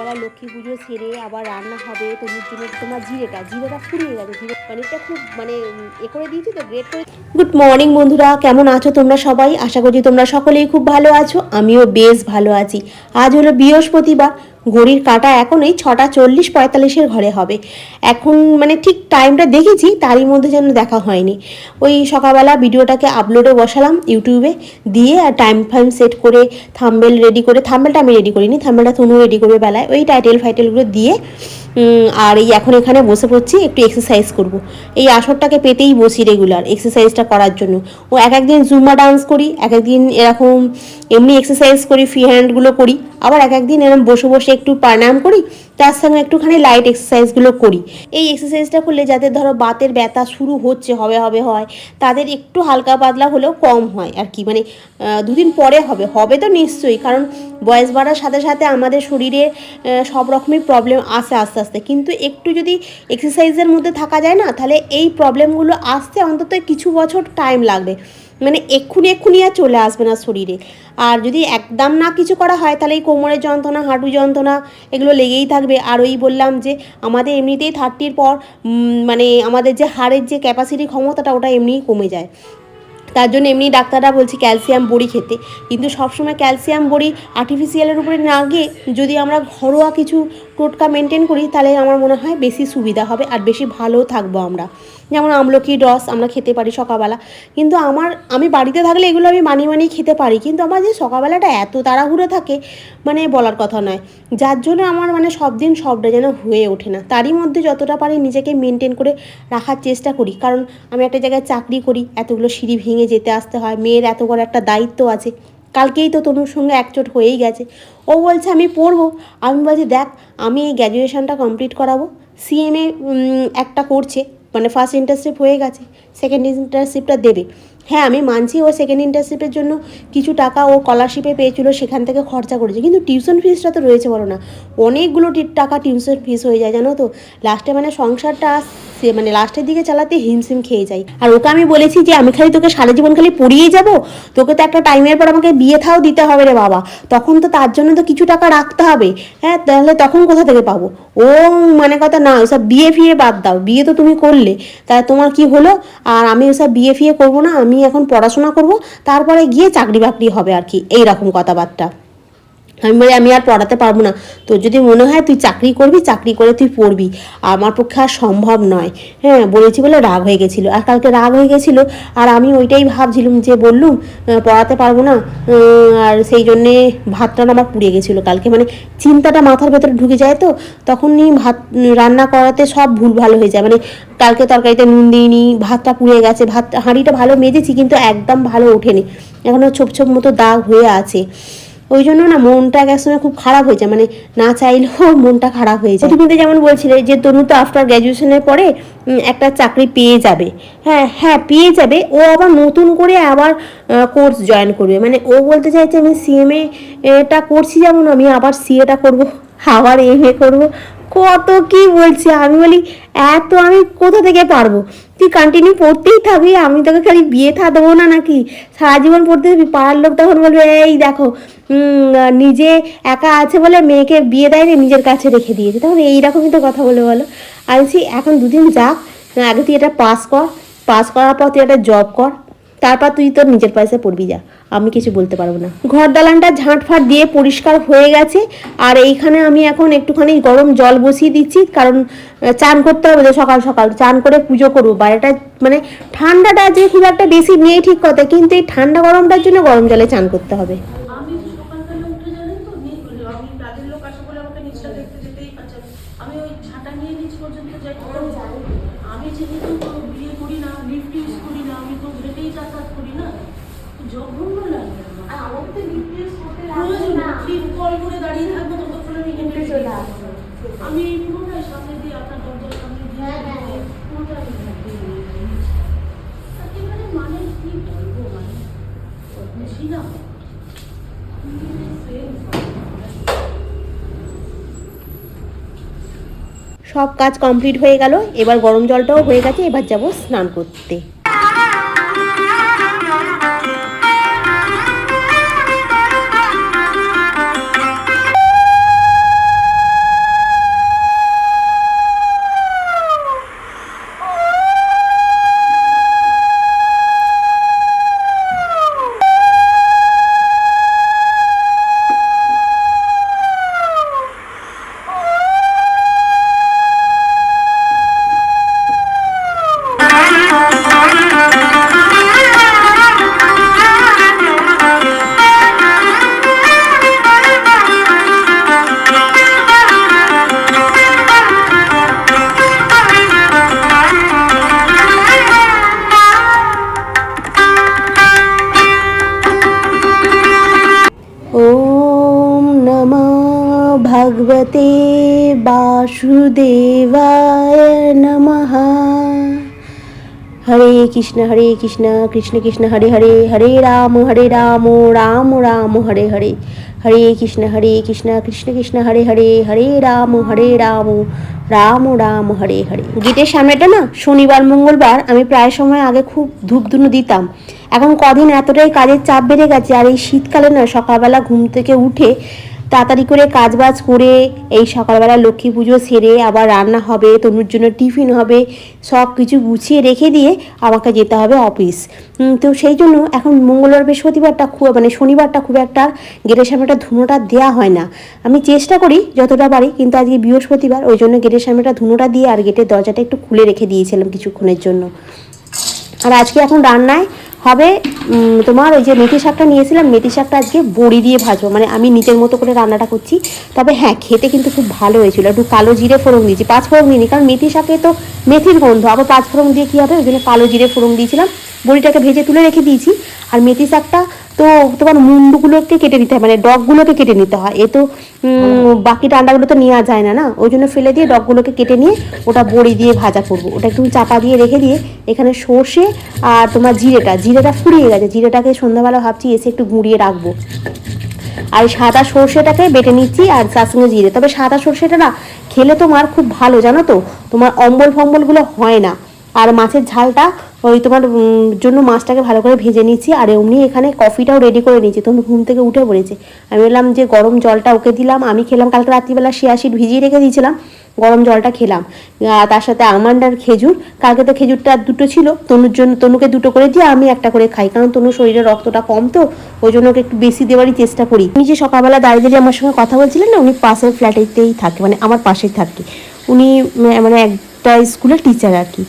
সকালবেলা লক্ষ্মী পুজো সেরে আবার রান্না হবে তোমার জন্য তোমার জিরেটা জিরেটা ফুরিয়ে গেছে, জিরে পনিরটা খুব মানে এ করে দিয়েছি তো গ্রেট করে গুড মর্নিং বন্ধুরা, কেমন আছো তোমরা সবাই? আশা করছি তোমরা সকলেই খুব ভালো আছো, আমিও বেশ ভালো আছি। আজ হলো বৃহস্পতিবার ঘড়ির কাটা এখন এই ছটা চল্লিশ পঁয়তাল্লিশের ঘরে হবে। এখন মানে ঠিক টাইমটা দেখেছি, তারই মধ্যে যেন দেখা হয়নি। ওই সকালবেলা ভিডিওটাকে আপলোডে বসালাম ইউটিউবে দিয়ে আর টাইম ফাইম সেট করে থাম্বেল রেডি করে থাম্বেলটা আমি রেডি করিনি থাম্বেলটা তনু রেডি করবে বেলায়, ওই টাইটেল ফাইটেলগুলো দিয়ে আর এই এখন এখানে বসে পড়ছি, একটু এক্সারসাইজ করব। এই আসরটাকে পেতেই বসি রেগুলার এক্সারসাইজটা করার জন্য ও এক একদিন জুম্মা ডান্স করি, এক একদিন এরকম এমনি এক্সারসাইজ করি ফ্রি হ্যান্ডগুলো করি, আবার এক একদিন এরকম বসে বসে একটু প্রাণায়াম করি তার সঙ্গে একটুখানি লাইট এক্সারসাইজগুলো করি। এই এক্সারসাইজটা করলে যাদের ধরো বাতের ব্যথা শুরু হচ্ছে, হবে হবে, হয়, তাদের একটু হালকা পাতলা হলেও কম হয় আর কি। মানে দুদিন পরে হবে। হবে তো নিশ্চয়ই, কারণ বয়স বাড়ার সাথে সাথে আমাদের শরীরে সব রকমই প্রবলেম আসে আস্তে আস্তে। কিন্তু একটু যদি এক্সারসাইজের মধ্যে থাকা যায় না, তাহলে এই প্রবলেমগুলো আসতে অন্তত কিছু বছর টাইম লাগবে। মানে এক্ষুনি এক্ষুনি আর চলে আসবে না শরীরে। আর যদি একদম না কিছু করা হয়, তাহলে এই কোমরের যন্ত্রণা, হাঁটু যন্ত্রণা এগুলো লেগেই থাকবে। আর ওই বললাম যে, আমাদের এমনিতেই থার্টির পর মানে আমাদের যে হাড়ের যে ক্যাপাসিটি ক্ষমতাটা, ওটা এমনিই কমে যায়। তার জন্য এমনি ডাক্তাররা বলছে ক্যালসিয়াম বড়ি খেতে। কিন্তু সবসময় ক্যালসিয়াম বড়ি আর্টিফিশিয়ালের উপরে না গিয়ে যদি আমরা ঘরোয়া কিছু টোটকা মেনটেন করি, তাহলে আমার মনে হয় বেশি সুবিধা হবে আর বেশি ভালোও থাকব আমরা। যেমন আমলকির রস আমরা খেতে পারি সকালবেলা। কিন্তু আমার, আমি বাড়িতে থাকলে এগুলো আমি মানি মানিয়ে খেতে পারি। কিন্তু আমার যে সকালবেলাটা এত তাড়াহুড়ো থাকে মানে বলার কথা নয়। যার জন্য আমার মানে সব দিন সবটা যেন হয়ে ওঠে না। তারই মধ্যে যতটা পারি নিজেকে মেনটেন করে রাখার চেষ্টা করি। কারণ আমি একটা জায়গায় চাকরি করি, এতগুলো সিঁড়ি ভেঙে যেতে আসতে হয়, মেয়ের এত বড় একটা দায়িত্ব আছে। কালকেই তো তনুর সঙ্গে একচোট হয়েই গেছে। ও বলছে, আমি পড়ব। আমি বলছি, দেখ, আমি এই গ্র্যাজুয়েশনটা কমপ্লিট করাবো। সিএমএ একটা করছে। মানে ফার্স্ট ইন্টার্নশিপ হয়ে গেছে সেকেন্ড ইন্টার্নশিপটা দেবে। হ্যাঁ আমি মানছি ও সেকেন্ড ইন্টার্নশিপের জন্য কিছু টাকা ও স্কলারশিপে পেয়েছিল, সেখান থেকে খরচা করেছে। কিন্তু টিউশন ফিসটা তো রয়েছে বলো না, অনেকগুলো টাকা টিউশন ফিস হয়ে যায়, জানো তো? লাস্টে মানে সংসারটা সে মানে লাস্টের দিকে চালাতে হিমশিম খেয়ে যাই আর ওকে আমি বলেছি যে, আমি খালি তোকে সারা জীবন খালি পড়িয়েই যাব, তোকে তো একটা টাইমের পর আমাকে বিয়ে থাও দিতে হবে রে বাবা। তখন তো তার জন্য তো কিছু টাকা রাখতে হবে। হ্যাঁ তাহলে তখন কোথা থেকে পাবো? ও মানে কথা না, ওসব বিয়ে ফিয়ে বাদ দাও, বিয়ে তো তুমি করলে। তাহলে তোমার কি হলো? আর আমি ওসব বিয়ে ফিয়ে করব না, আমি এখন পড়াশোনা করব তারপরে গিয়ে চাকরি বাকরি হবে আর কি এই রকম কথাবার্তা। আমি বলি, আমি আর পড়াতে পারব না। তোর যদি মনে হয় তুই চাকরি করবি, চাকরি করে তুই পড়বি। আমার পক্ষে আর সম্ভব নয়। হ্যাঁ বলেছি বলে রাগ হয়ে গেছিল। আর কালকে রাগ হয়ে গেছিল, আর আমি ওইটাই ভাবছিলাম যে বললুম পড়াতে পারব না। আর সেই জন্যে ভাতটা আমার পুড়ে গেছিল। কালকে মানে চিন্তাটা মাথার ভেতরে ঢুকে যায় তো, তখনই ভাত, রান্না করাতে সব ভুল ভালো হয়ে যায়। মানে কালকে তরকারিতে নুন দিইনি, ভাতটা পুড়ে গেছে, ভাত, হাঁড়িটা ভালো মেজেছি, কিন্তু একদম ভালো ওঠেনি। এখনও ছোপ ছোপ মতো দাগ হয়ে আছে। ওই জন্য না মনটা এক সময় খুব খারাপ হয়েছে মানে না চাইলেও মনটা খারাপ হয়ে যায়। তুমি যেমন বলছিলে যে তনু তো আফটার গ্র্যাজুয়েশনের পরে একটা চাকরি পেয়ে যাবে। হ্যাঁ হ্যাঁ পেয়ে যাবে। ও আবার নতুন করে আবার কোর্স জয়েন করবে। মানে ও বলতে চাইছে আমি সিএমএটা করছি যেমন আমি, আবার সিএটা করব, আবার এম এ করব। কত কি বলছে? আমি বলি, এত আমি কোথা থেকে পারব? তুই কন্টিনিউ পড়তেই থাকবি, আমি তোকে খালি বিয়ে থা দেবো না নাকি? সারা জীবন পড়তে থাকবি, পাড়ার লোক তখন বলবে, এই দেখো নিজে একা আছে বলে মেয়েকে বিয়ে দেয়নি, নিজের কাছে রেখে দিয়েছে। তখন এইরকমই তো কথা বলে বলো। আমি এখন দুদিন যাক আগে তুই এটা পাস কর। পাস করার পর তুই একটা জব কর। তারপর তুই তোর নিজের পয়সা পড়বি যা। আমি কিছু বলতে পারব না। ঘর দালানটা ঝাঁটফাট দিয়ে পরিষ্কার হয়ে গেছে, আর এইখানে আমি এখন একটুখানি গরম জল বসিয়ে দিচ্ছি, কারণ চান করতে হবে যে সকাল সকাল, চান করে পুজো করব। বাইরেটা মানে ঠান্ডাটা যে খুব একটা বেশি নেই ঠিক কথা কিন্তু এই ঠান্ডা গরমটার জন্য গরম জলে চান করতে হবে আমি তো সকালবেলা উঠে জানেন তো নি- আমি কাজের লোক আসে বলে আমাকে নিচটা দেখতে যেতেই পারছে আমি ওই ঝাঁটা নিয়ে নিচ পর্যন্ত যাই আমি যেহেতু তো বিয়ে করি না লিফট ইউজ করি না আমি তো হেঁটেই যাতায়াত করি না তো জঘন্য লাগে আমার। প্রয়োজন নেই। ঠিক কল করে দাঁড়িয়ে থাকব ততক্ষণ আমি হেঁটে চলে আসব আমি এই পুরোটাই সামনে দিয়ে আপনার দরজার সামনে দিয়ে পুরোটা আমি হেঁটে নিয়েছি। একেবারে মানে কি বলব মানে বুঝি না সব কাজ কমপ্লিট হয়ে গেল এবার গরম জলটাও হয়ে গেছে এবার যাব স্নান করতে। বাসুদেবায় নমঃ হরে কৃষ্ণ হরে কৃষ্ণ কৃষ্ণ কৃষ্ণ হরে হরে হরে রাম হরে রাম রাম রাম হরে হরে হরে কৃষ্ণ হরে কৃষ্ণ কৃষ্ণ কৃষ্ণ হরে হরে হরে রাম হরে রাম রাম রাম হরে হরে গেটের সামনেটা না, শনিবার, মঙ্গলবার, আমি প্রায় সময় আগে খুব ধূপধুনো দিতাম। এখন কদিন এতটাই কাজের চাপ বেড়ে গেছে, আর এই শীতকালে না, সকালবেলা ঘুম থেকে উঠে তাড়াতাড়ি করে কাজবাজ করে এই সকালবেলা লক্ষ্মী পুজো সেরে আবার রান্না হবে, তনুর জন্য টিফিন হবে সব কিছু গুছিয়ে রেখে দিয়ে আমাকে যেতে হবে অফিস। তো সেই জন্য এখন মঙ্গলবার, বৃহস্পতিবারটা খুব মানে শনিবারটা খুব একটা গেটের সামনেটা ধুনোটা দেওয়া হয় না। আমি চেষ্টা করি যতটা পারি, কিন্তু আজকে বৃহস্পতিবার, ওই জন্য গেটের সামনেটা ধুনোটা দিয়ে আর গেটের দরজাটা একটু খুলে রেখে দিয়েছিলাম কিছুক্ষণের জন্য। আর আজকে এখন রান্নায় হবে তোমার ওই যে মেথি শাকটা নিয়েছিলাম, মেথি শাকটা আজকে বড়ি দিয়ে ভাজবো। মানে আমি নিজের মতো করে রান্নাটা করছি। তবে হ্যাঁ খেতে কিন্তু খুব ভালো হয়েছিল। একটু কালো জিরে ফোড়ন দিয়েছি। পাঁচ ফোড়ন দিইনি, কারণ মেথি শাকে তো মেথির গন্ধ। আবার পাঁচ ফোড়ন দিয়ে কী হবে? ওই জন্য কালো জিরে ফোড়ন দিয়েছিলাম। বড়িটাকে ভেজে তুলে রেখে দিয়েছি। আর মেথি শাকটা তো তোমার মুন্ডুগুলোকে কেটে নিতে হয় মানে ডগগুলোকে কেটে নিতে হয়। এ তো উম, বাকি ডান্ডাগুলো তো নেওয়া যায় না না? ওই জন্য ফেলে দিয়ে ডগগুলোকে কেটে নিয়ে ওটা বড়ি দিয়ে ভাজা করব। ওটা একটু চাপা দিয়ে রেখে দিয়ে এখানে সর্ষে আর তোমার জিরেটা জিরেটা ফুরিয়ে গেছে। জিরেটাকে সন্ধ্যাবেলা ভাবছি এসে একটু গুঁড়িয়ে রাখব। আর এই সাদা সর্ষেটাকে বেটে নিচ্ছি আর তার সঙ্গে জিরে। তবে সাদা সর্ষেটা না খেলে তোমার খুব ভালো জানো তো? তোমার অম্বল ফম্বলগুলো হয় না। আর মাছের ঝালটা ওই তোমার জন্য মাছটাকে ভালো করে ভেজে নিচ্ছি আর এমনি এখানে কফিটাও রেডি করে নিয়েছি। তখন ঘুম থেকে উঠে পড়েছে। আমি বললাম যে গরম জলটা ওকে দিলাম, আমি খেলাম, কালকে রাত্রিবেলা শিয়াশিট ভিজিয়ে রেখে দিয়েছিলাম, গরম জলটা খেলাম। তার সাথে আমন্ড আর খেজুর, কালকে তো খেজুরটা দুটো ছিল, তনুর জন্য, তনুকে দুটো করে দিয়ে আমি একটা করে খাই, কারণ তনুর শরীরে রক্তটা কম তো, ওই জন্য ওকে একটু বেশি দেওয়ারই চেষ্টা করি। উনি যে সকালবেলা দাঁড়িয়ে দাঁড়িয়ে আমার সঙ্গে কথা বলছিলেন না, উনি পাশের ফ্ল্যাটেতেই থাকে মানে আমার পাশেই থাকে। উনি মানে একটা স্কুলের টিচার আর কি।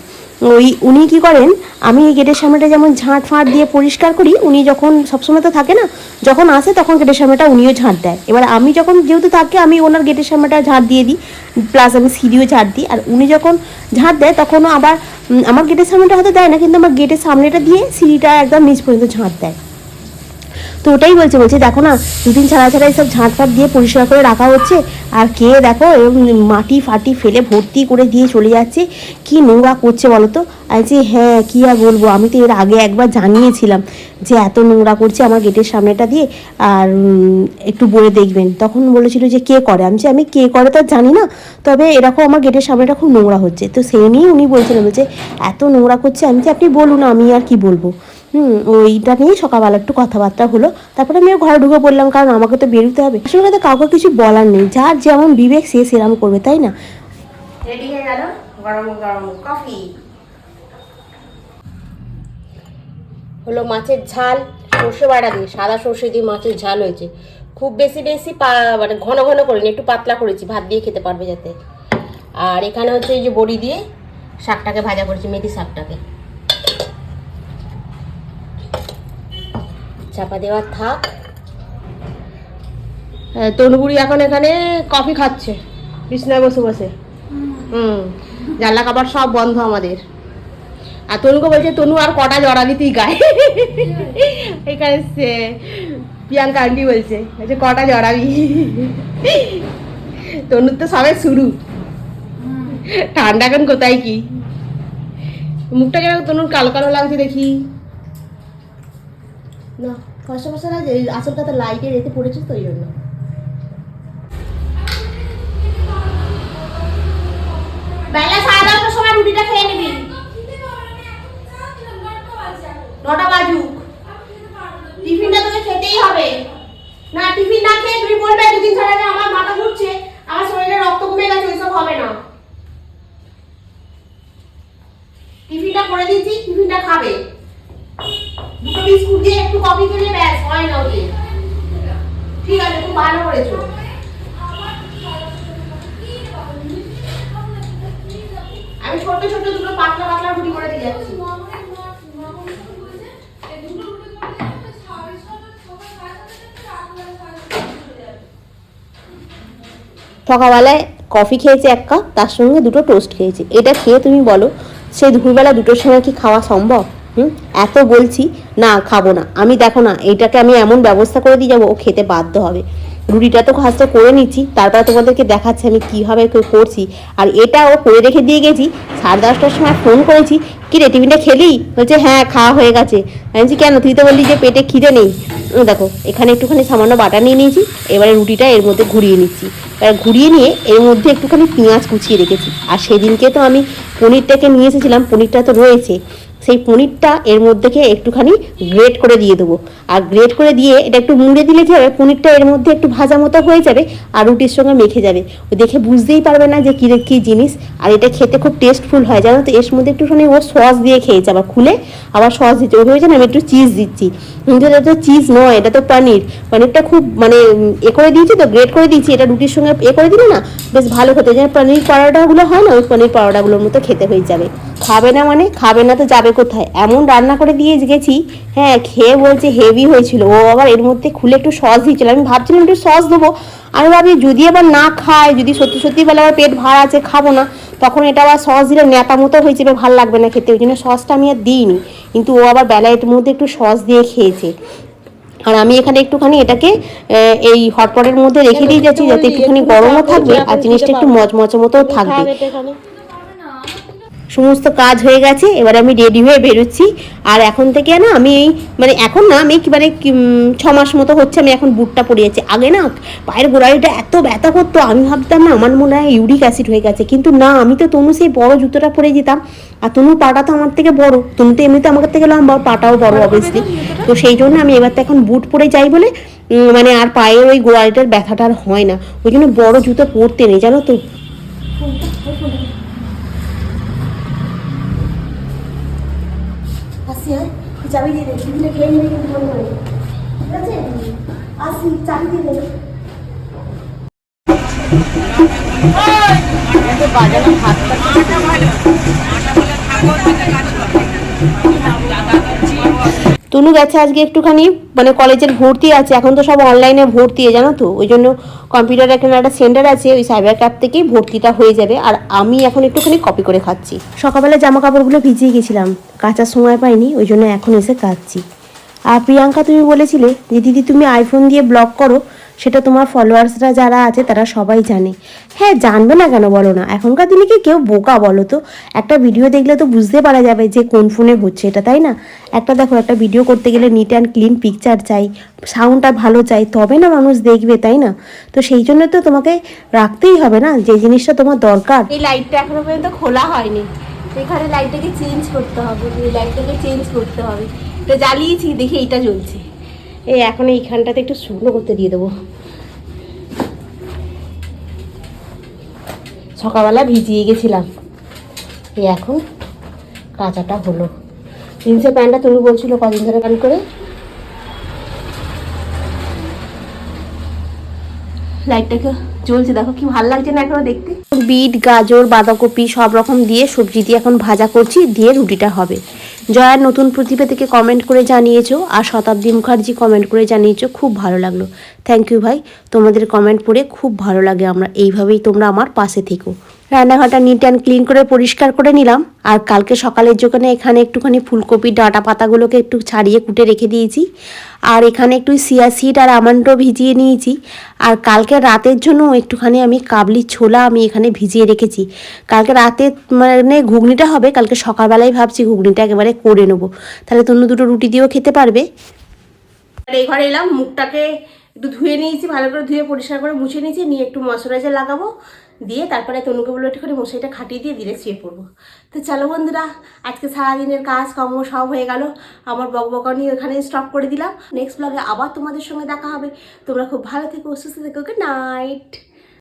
ওই উনি কি করেন, আমি গেটের সামনেটা যেমন ঝাঁট ফাঁট দিয়ে পরিষ্কার করি, উনি যখন সবসময় তো থাকে না, যখন আসে তখন গেটের সামনেটা উনিও ঝাঁট দেয়। এবার আমি যখন যেহেতু থাকে, আমি ওনার গেটের সামনেটা ঝাঁট দিয়ে দিই প্লাস আমি সিঁড়িও ঝাঁট দিই, আর উনি যখন ঝাঁট দেয় তখনও আবার আমার গেটের সামনেটা হয়তো দেয় না, কিন্তু আমার গেটের সামনেটা দিয়ে সিঁড়িটা একদম নিচ পর্যন্ত ঝাঁট দেয়। তো ওটাই বলছে বলছে, দেখো না, দুদিন ছাড়া ছাড়া সব ঝাঁট ফাট দিয়ে পরিষ্কার করে রাখা হচ্ছে, আর কে দেখো মাটি ফাটি ফেলে ভর্তি করে দিয়ে চলে যাচ্ছে, কি নোংরা করছে বলো তো যে হ্যাঁ কি আর বলব, আমি তো এর আগে একবার জানিয়েছিলাম যে এত নোংরা করছে আমার গেটের সামনেটা দিয়ে, আর একটু বলে দেখবেন। তখন বলেছিল যে, কে করে? আমি যে আমি কে করে তো জানি না, তবে এরকম আমার গেটের সামনেটা খুব নোংরা হচ্ছে। তো সেই নিয়েই উনি বলছিলেন, বলছে, এত নোংরা করছে। আমি যে আপনি বলুন, আমি আর কি বলব? হুম ওইটা নিয়ে সকালবেলা একটু কথাবার্তা হলো। তারপরে আমিও ঘরে ঢুকে পড়লাম, কারণ আমাকে তো বেরোতে হবে। আসলে তো কাউকে কিছু বলার নেই। যার যেমন বিবেক, সে সেরাম করবে, তাই না? রেডি হয়ে গেল? গরম গরম কফি। হলো মাছের ঝাল, সর্ষে বাটা দিয়ে, সাদা সর্ষে দিয়ে মাছের ঝাল হয়েছে। খুব বেশি বেশি মানে ঘন ঘন করিনি, একটু পাতলা করেছি, ভাত দিয়ে খেতে পারবে যাতে। আর এখানে হচ্ছে এই যে বড়ি দিয়ে শাকটাকে ভাজা করেছি, মেথি শাকটাকে। চাপা দেওয়ার থাক। তনুগুড়ি এখন এখানে কফি খাচ্ছে। বিছনায় বসে বসে। হুম। জানলা কাপড় সব বন্ধ আমাদের। আর তনুকে বলছে, তনু, আর কটা জড়াবি তুই গায়ে? এখানে সে প্রিয়াঙ্কা আন্টি বলছে বলছে, কটা জড়াবি তনুর তো সবে শুরু। ঠান্ডা এখন কোথায় কি? মুখটা কেন তনুর কালো কালো লাগছে দেখি। না কষ্ট ফসা না এই আসলটা তো লাইটের এতে পড়েছিস তো ওই জন্য। বেলা সাড়ে দশটার সময় রুটিটা খেয়ে নিবি নটা বাজুক টিফিনটা তোকে খেতেই হবে না টিফিন না খেয়ে তুমি বলবে দুদিন ছাড়া যে আমার মাথা ঘুরছে আমার শরীরে রক্ত কমে গেছে ওইসব হবে না টিফিনটা করে দিয়েছি টিফিনটা খাবে দুটো বিস্কুট দিয়ে একটু কফি খেলে ব্যাস হয় না ওকে ঠিক আছে খুব ভালো করেছ আমি ছোট ছোট দুটো পাতলা পাতলা রুটি করে দিয়ে যাচ্ছি। সকালবেলায় কফি খেয়েছে এক কাপ, তার সঙ্গে দুটো টোস্ট খেয়েছে। এটা খেয়ে তুমি বলো সে দুপুরবেলা দুটোর সময় কি খাওয়া সম্ভব? হুম? এত বলছি, না, খাব না। আমি দেখো না, এইটাকে আমি এমন ব্যবস্থা করে দিয়ে যাব, ও খেতে বাধ্য হবে। রুটিটা তো কাজটা করে নিচ্ছি, তারপরে তোমাদেরকে দেখাচ্ছি আমি কীভাবে করছি। আর এটাও করে রেখে দিয়ে গেছি, সাড়ে দশটার সময় ফোন করেছি, কি রে, টিফিনটা খেলি? বলছে হ্যাঁ খাওয়া হয়ে গেছে। আমি কেন? তুই তো বললি যে পেটে খিদে নেই। দেখো, এখানে একটুখানি সামান্য বাটা নিয়ে নিয়েছি, এবারে রুটিটা এর মধ্যে ঘুরিয়ে নিচ্ছি। এবার ঘুরিয়ে নিয়ে এর মধ্যে একটুখানি পেঁয়াজ কুচিয়ে রেখেছি। আর সেদিনকে তো আমি পনিরটাকে নিয়ে এসেছিলাম, পনিরটা তো রয়েছে। সেই পনিরটা এর মধ্যেকে একটুখানি গ্রেট করে দিয়ে দেবো। আর গ্রেট করে দিয়ে এটা একটু মুড়ে দিলে কী হবে? পনিরটা এর মধ্যে একটু ভাজা মতো হয়ে যাবে আর রুটির সঙ্গে মেখে যাবে। দেখে বুঝতেই পারবে না যে কী কী জিনিস। আর এটা খেতে খুব টেস্টফুল হয়, জানো তো? এর মধ্যে একটুখানি ও সস দিয়ে খেয়েছে আবার খুলে। আবার সস দিচ্ছে। ও ভেবেছে আমি একটু চিজ দিচ্ছি। কিন্তু এটা তো চিজ নয়, এটা তো পনির। পনিরটা খুব মানে এ করে দিয়েছি তো গ্রেট করে দিয়েছি। এটা রুটির সঙ্গে এ করে দিলে না বেশ ভালো খেতে যেন পনির পরোটাগুলো হয় না, ওই পনির পরোটাগুলোর মতো খেতে হয়ে যাবে। খাবে না মানে? খাবে না তো যাবে কোথায়? এমন রান্না করে দিয়ে গেছি হ্যাঁ খেয়ে বলছে হেভি হয়েছিল। ও আবার এর মধ্যে খুলে একটু সস দিয়েছিল। আমি ভাবছিলাম একটু সস দেবো। আমি ভাবি যদি আবার না খায়, যদি সত্যি সত্যি বলে আবার পেট ভার আছে, খাব না, তখন এটা আবার সস দিলে নেতা মতো হয়ে যাবে, ভালো লাগবে না খেতে। ওই জন্য সসটা আমি আর দিইনি। কিন্তু ও আবার বেলায় এর মধ্যে একটু সস দিয়ে খেয়েছে। আর আমি এখানে একটুখানি এটাকে এই হটপটের মধ্যে রেখে দিয়ে যাচ্ছি, যাতে একটুখানি গরমও থাকবে আর জিনিসটা একটু মচমচে মতো থাকবে। সমস্ত কাজ হয়ে গেছে এবার আমি রেডি হয়ে বেরোচ্ছি। আর এখন থেকে না আমি এই মানে এখন না আমি কি মানে ছ মাস মতো হচ্ছে আমি এখন বুটটা পরে যাচ্ছি আগে না পায়ের গোড়ালিটা এত ব্যথা করতো আমি ভাবতাম না আমার মনে হয় ইউরিক অ্যাসিড হয়ে গেছে। কিন্তু না আমি তো তনু সেই বড় জুতোটা পরে যেতাম। আর তনু পাটা তো আমার থেকে বড় তনু তো এমনিতে আমার থেকে লম্বা পাটাও বড় অবভিয়াসলি তো সেই জন্য আমি এবার তো এখন বুট পরে যাই বলে মানে আর পায়ের ওই গোড়ালিটার ব্যথাটা আর হয় না। ওই জন্য বড় জুতো পরতে নেই জানো তো? আসি হ্যাঁ চাবি দিয়ে দে খেয়ে নিলে কিন্তু ঠিক আছে আসি চাবি দিয়ে দেবে তনু গেছে আজকে একটুখানি মানে কলেজের ভর্তি আছে, এখন তো সব অনলাইনে ভর্তি, জানো তো? ওই জন্য কম্পিউটার এখানে একটা সেন্টার আছে, ওই সাইবার ক্যাফ থেকেই ভর্তিটা হয়ে যাবে, আর আমি এখন একটুখানি কপি করে খাচ্ছি। সকালবেলা জামা কাপড়গুলো ভিজিয়ে গেছিলাম কাঁচার সময় পাইনি, ওই জন্য এখন এসে কাচ্ছি আর প্রিয়াঙ্কা, তুমি বলেছিলে যে, দিদি, তুমি আইফোন দিয়ে ব্লক করো সেটা তোমার ফলোয়ার্সরা যারা আছে তারা সবাই জানে। হ্যাঁ জানবে না কেন বলো না? এখনকার দিনে কি কেউ বোকা বলো তো? একটা ভিডিও দেখলে তো বুঝতে পারা যাবে যে কোন ফোনে হচ্ছে এটা তাই না? একটা দেখো একটা ভিডিও করতে গেলে নিট অ্যান্ড ক্লিন পিকচার চাই সাউন্ডটা ভালো চাই তবে না মানুষ দেখবে তাই না? তো সেই জন্য তো তোমাকে রাখতেই হবে না যে জিনিসটা তোমার দরকার। এই লাইটটা এখনও পর্যন্ত খোলা হয়নি। এখানে লাইটটাকে চেঞ্জ করতে হবে এই লাইটটাকে চেঞ্জ করতে হবে। এটা জ্বালিয়েছি দেখি এইটা জ্বলছে। এই এখন এইখানটাতে একটু শুকনো করতে দিয়ে দেবো। সকালবেলা ভিজিয়ে গেছিলাম। এই এখন কাঁচাটা হলো। জিন্সের প্যান্টটা তুমি বলছিল কদিন ধরে প্যান্ট করে। লাইটটাকে চলছে দেখো কি ভালো লাগছে না এখনও দেখতে। বিট, গাজর, বাঁধাকপি সব রকম দিয়ে সবজি দিয়ে এখন ভাজা করছি, দিয়ে রুটিটা হবে। জয়ার নতুন প্রতিভা থেকে কমেন্ট করে জানিয়েছো আর শতাব্দী মুখার্জি কমেন্ট করে জানিয়েছো, খুব ভালো লাগল। থ্যাংক ইউ ভাই। তোমাদের কমেন্ট পড়ে খুব ভালো লাগে আমরা। এইভাবেই তোমরা আমার পাশে থেকো। রান্নাঘরটা নিট অ্যান্ড ক্লিন করে পরিষ্কার করে নিলাম। আর কালকে সকালের জন্য এখানে একটুখানি ফুলকপি, ডাঁটা পাতাগুলোকে একটু ছাড়িয়ে কুটে রেখে দিয়েছি। আর এখানে একটু সিয়া সিড আর আমন্ডও ভিজিয়ে নিয়েছি। আর কালকে রাতের জন্য একটুখানি আমি কাবলি ছোলা আমি এখানে ভিজিয়ে রেখেছি। কালকে রাতে মানে ঘুগনিটা হবে, কালকে সকালবেলায় ভাবছি ঘুগনিটা একেবারে করে নেব। তাহলে তনু দুটো রুটি দিয়েও খেতে পারবে। এই ঘরে এলাম, মুখটাকে একটু ধুয়ে নিয়েছি, ভালো করে ধুয়ে পরিষ্কার করে মুছে নিয়েছি, নিয়ে একটু ময়শ্চারাইজার লাগাবো। দিয়ে তারপরে তনুকে বলব একটুখানি মশাইটা খাটিয়ে দিয়ে দিলে শুয়ে পড়ব। তো চলো বন্ধুরা, আজকে সারাদিনের কাজ কর্ম সব হয়ে গেল। আমার বক বকবকানি ওখানে স্টপ করে দিলাম। নেক্সট ব্লগে আবার তোমাদের সঙ্গে দেখা হবে। তোমরা খুব ভালো থেকো, সুস্থ থেকো। Good night